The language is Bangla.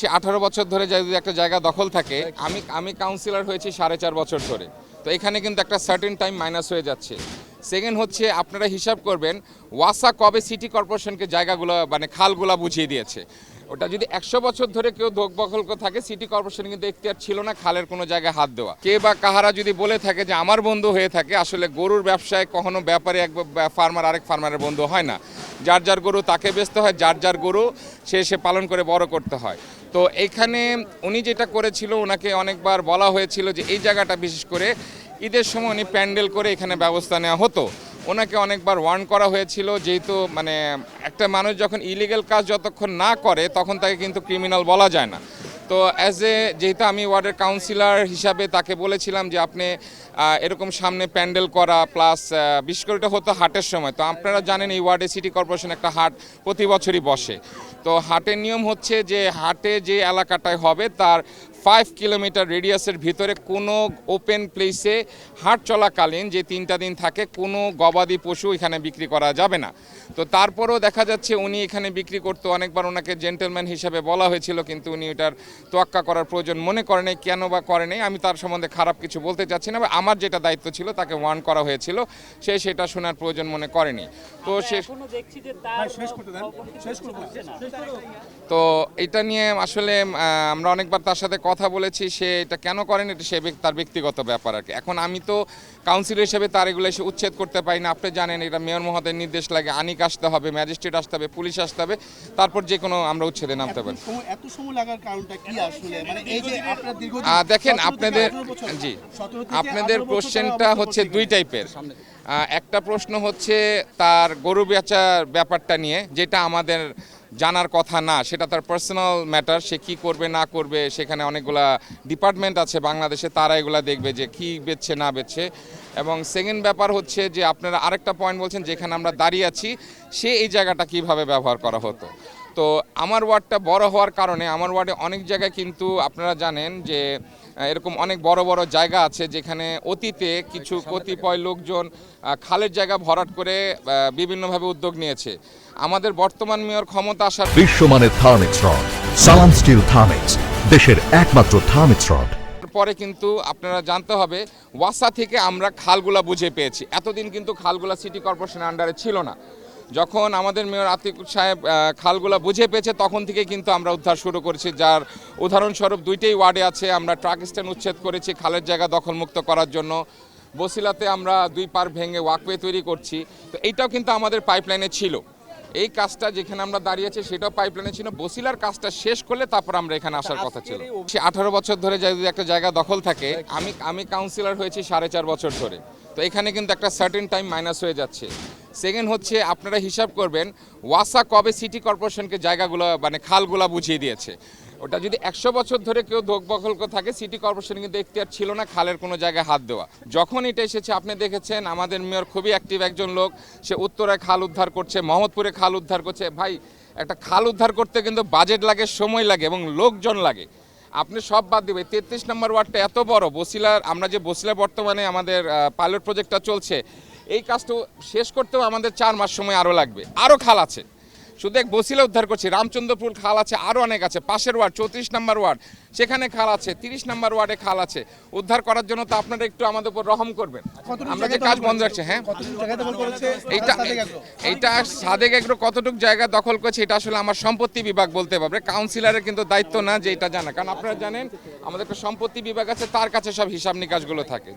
সে আঠারো বছর ধরে যদি একটা জায়গা দখল থাকে, আমি আমি কাউন্সিলর হয়েছি সাড়ে চার বছর ধরে। তো এখানে কিন্তু একটা সার্টেন টাইম মাইনাস হয়ে যাচ্ছে। সেকেন্ড হচ্ছে, আপনারা হিসাব করবেন, ওয়াসা কবে সিটি কর্পোরেশনকে জায়গাগুলো মানে খালগুলা বুঝিয়ে দিয়েছে। ওটা যদি একশো বছর ধরে কেউ দখল থাকে সিটি কর্পোরেশন কিন্তু এখতিয়ার ছিল না খালের কোনো জায়গায় হাত দেওয়া। কে বা কাহারা যদি বলে থাকে যে আমার বন্ধু হয়ে থাকে, আসলে গরুর ব্যবসায় কখনো ব্যাপারে এক ফার্মার আরেক ফার্মারের বন্ধু হয় না। যার যার গরু তাকে বেচতে হয়, যার যার গরু সে সে পালন করে বড় করতে হয়। তো এখানে উনি যেটা করেছিল ওনাকে অনেকবার বলা হয়েছিল যে এই জায়গাটা বিশেষ করে ঈদের সময় উনি প্যান্ডেল করে এখানে ব্যবস্থা নেওয়া হতো। ওনাকে অনেকবার ওয়ার্ন করা হয়েছিল, যেহেতু মানে একটা মানুষ যখন ইলিগেল কাজ যতক্ষণ না করে, তখন তাকে কিন্তু ক্রিমিনাল বলা যায় না। তো অ্যাজ এ যেহেতু আমি ওয়ার্ডের কাউন্সিলর হিসাবে তাকে বলেছিলাম যে আপনি এরকম সামনে প্যান্ডেল করা প্লাস বিশেষ করে এটা হতো হাটের সময়। তো আপনারা জানেন এই ওয়ার্ডে সিটি কর্পোরেশন একটা হাট প্রতি বছরই বসে। তো হাটের নিয়ম হচ্ছে যে হাটে যে এলাকাটায় হবে তার ফাইভ কিলোমিটার রেডিয়াসের ভিতরে কোনো ওপেন প্লেসে হাট চলাকালীন যে তিনটা দিন থাকে কোনো গবাদি পশু এখানে বিক্রি করা যাবে না। তো তারপরেও দেখা যাচ্ছে উনি এখানে বিক্রি করতে। অনেকবার ওনাকে জেন্টেলম্যান হিসাবে বলা হয়েছিল, কিন্তু উনি এটার তোয়াক্কা করার প্রয়োজন মনে করে করেনি কেন বা করে নেই, আমি তার সম্বন্ধে খারাপ কিছু বলতে চাচ্ছি না বা আমার যেটা দায়িত্ব ছিল তাকে ওয়ার্ন করা হয়েছিল, সে সেটা শোনার প্রয়োজন মনে করেনি। তো তো এটা নিয়ে আসলে আমরা অনেকবার তার সাথে কথা বলেছি সে এটা কেন করেন এটা সে তার ব্যক্তিগত ব্যাপার আর কি। এখন আমি তো কাউন্সিলর হিসেবে তার এগুলো এসে উচ্ছেদ করতে পারি না। আপনি জানেন এটা মেয়র মহোদয়ের নির্দেশ লাগে আনিক আসতে হবে ম্যাজিস্ট্রেট আসতে হবে পুলিশ আসতে হবে তারপর যে কোনো আমরা উচ্ছেদে নামতে পারি। এত সময় লাগার কারণটা কি আসলে? মানে এই যে আপনার দেখেন আপনাদের জি। আপনাদের কোশ্চেনটা হচ্ছে দুই টাইপের একটা প্রশ্ন হচ্ছে তার গরু বেচার ব্যাপারটা নিয়ে, যেটা আমাদের জানার কথা না, সেটা তার পার্সোনাল ম্যাটার সে কি করবে, না করবে, সেখানে অনেকগুলা ডিপার্টমেন্ট আছে বাংলাদেশে, তারা এগুলা দেখবে যে কি বেচছে, না বেচছে। এবং সেকেন্ড ব্যাপার হচ্ছে যে আপনারা আরেকটা পয়েন্ট বলছেন, যেখানে আমরা দাঁড়িয়ে আছি, সে এই জায়গাটা কীভাবে ব্যবহার করা হতো। তো আমার ওয়ার্ডটা বড় হওয়ার কারণে আমার ওয়ার্ডে অনেক জায়গায় কিন্তু আপনারা জানেন যে এরকম অনেক বড় বড় জায়গা আছে যেখানে অতীতে কিছু কতিপয় লোকজন খালের জায়গা ভরাট করে বিভিন্নভাবে উদ্যোগ নিয়েছে। আমাদের বর্তমান মেয়র ক্ষমতা আসার বিশ্বমানের Thermex rod Salam steel Thermex দেশের একমাত্র থার্মিক্স রড। পরে কিন্তু আপনারা জানতে হবে ওয়াসা থেকে আমরা খালগুলা বুঝে পেয়েছি। এতদিন কিন্তু খালগুলা সিটি কর্পোরেশনের আন্ডারে ছিল না। যখন আমাদের মেয়র আতিক সাহেব খালগুলা বুঝে পেয়েছে তখন থেকে কিন্তু আমরা উদ্ধার শুরু করেছি যার উদাহরণস্বরূপ দুইটাই ওয়ার্ডে আছে। আমরা ট্রাক স্ট্যান্ড উচ্ছেদ করেছি খালের জায়গা দখলমুক্ত করার জন্য। বসিলাতে আমরা দুই পার ভেঙে ওয়াকওয়ে তৈরি করছি। তো এইটাও কিন্তু আমাদের পাইপলাইনে ছিল। এই কাজটা যেখানে আমরা দাঁড়িয়েছি সেটাও পাইপলাইনে ছিল। বসিলার কাজটা শেষ করলে তারপর আমরা এখানে আসার কথা ছিল। সে আঠারো বছর ধরে যদি একটা জায়গা দখল থাকে আমি আমি কাউন্সিলর হয়েছি সাড়ে চার বছর ধরে। তো এখানে কিন্তু একটা সার্টেন টাইম মাইনাস হয়ে যাচ্ছে। সেকেন্ড হচ্ছে আপনারা হিসাব করবেন, ওয়াসা কবে সিটি কর্পোরেশনকে জায়গাগুলো মানে খালগুলা বুঝিয়ে দিয়েছে। ওটা যদি একশো বছর ধরে কেউ দখল থাকে, সিটি কর্পোরেশন কিন্তু এখতিয়ার ছিল না খালের কোনো জায়গায় হাত দেওয়া। যখন এটা এসেছে, আপনি দেখেছেন, আমাদের মেয়র খুবই অ্যাক্টিভ একজন লোক, সে উত্তরায় খাল উদ্ধার করছে, মোহাম্মদপুরে খাল উদ্ধার করছে। ভাই, একটা খাল উদ্ধার করতে কিন্তু বাজেট লাগে, সময় লাগে এবং লোকজন লাগে। আপনি সব বাদ দিবে তেত্রিশ নম্বর ওয়ার্ডটা এত বড়, বসিলার, আমরা যে বসিলা বর্তমানে আমাদের পাইলট প্রজেক্টটা চলছে এই কাজটা শেষ করতেও আমাদের চার মাস সময় আরও লাগবে। আরও খাল আছে। শুধু এক বসিলা উদ্ধার করছি রামচন্দ্রপুর খাল আছে আরও অনেক আছে। পাশের ওয়ার্ড চৌত্রিশ নম্বর ওয়ার্ড সেখানে খাল আছে তিরিশ নম্বর ওয়ার্ডে খাল আছে। উদ্ধার করার জন্য তো আপনারা একটু আমাদের উপর রহম করবেন। আমরা যে কাজ বন্ধ? রাখছি হ্যাঁ? এইটা? এইটা সাদেক এগ্রো কতটুকু জায়গা দখল করছে এটা আসলে আমার সম্পত্তি বিভাগ বলতে পারবে। কাউন্সিলরের কিন্তু দায়িত্ব না যে এটা জানা। কারণ আপনারা জানেন আমাদের একটা সম্পত্তি বিভাগ আছে তার কাছে সব হিসাব নিকাশগুলো থাকে।